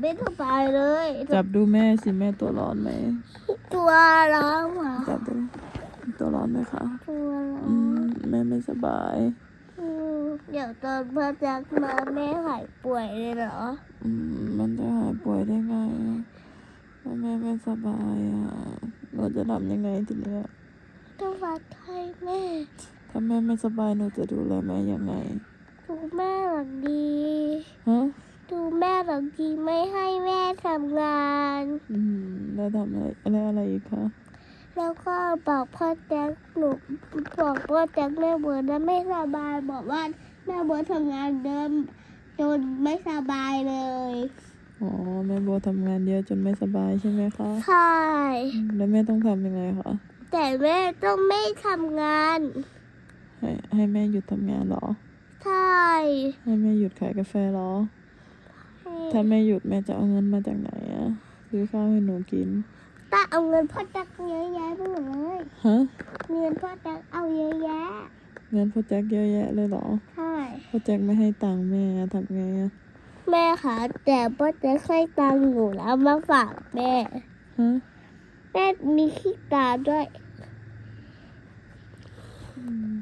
ไม่สบายเลยจับดูแม่สิแม่ตัวร้อนไหม ตัวร้อนอะจับดูตัวร้อนไหมคะ ตัวร้ออืนมแม่ไม่สบายอืมเดี๋ยวตอนพ่อแจ็คมาแม่หายป่วยเลยเหรอ อืมมันจะหายป่วยได้ไงถ้าแม่ไม่สบายอะ เราจะทำยังไงทีเนี้ยต้องฟัดให้แม่ ถ้าแม่ไม่สบายหนูจะดูแลแม่ยังไงดูแม่หลังดีฮะ ดูแม่หลังดีไม่ให้แม่ทำงาน อืมแล้วทำอะไรอะไรอะไรอีกคะ แล้วก็บอกพ่อแจ็คหนูบอกพ่อแจ็คแม่เบิร์ดนะไม่สบายบอกว่าแม่เบิร์ดทำงานเดิมจนไม่สบายเลย อ๋อแม่โบทำงานเยอะจนไม่สบายใช่ไหมคะใช่ อืมแล้วแม่ต้องทำยังไงคะแต่แม่ต้องไม่ทำงาน ให้ให้แม่หยุดทำงานเหรอ ใช่ ให้แม่หยุดขายกาแฟเหรอ ถ้าแม่หยุดแม่จะเอาเงินมาจากไหนอะซื้อข้าวให้หนูกินตาเอาเงินพ่อแจ็คเยอะแยะไปหมดเลยฮะเงินพ่อแจ็คเอาเยอะแยะ เงินพ่อแจ็คเยอะแยะเลยเหรอใช่พ่อแจ็คไม่ให้ตังค์แม่อะทำไงอะแม่ค่ะแต่พ่อแจ็คให้ตังค์หนูแล้วมาฝากแม่ฮะแม่มีขี้ตาด้วยอืม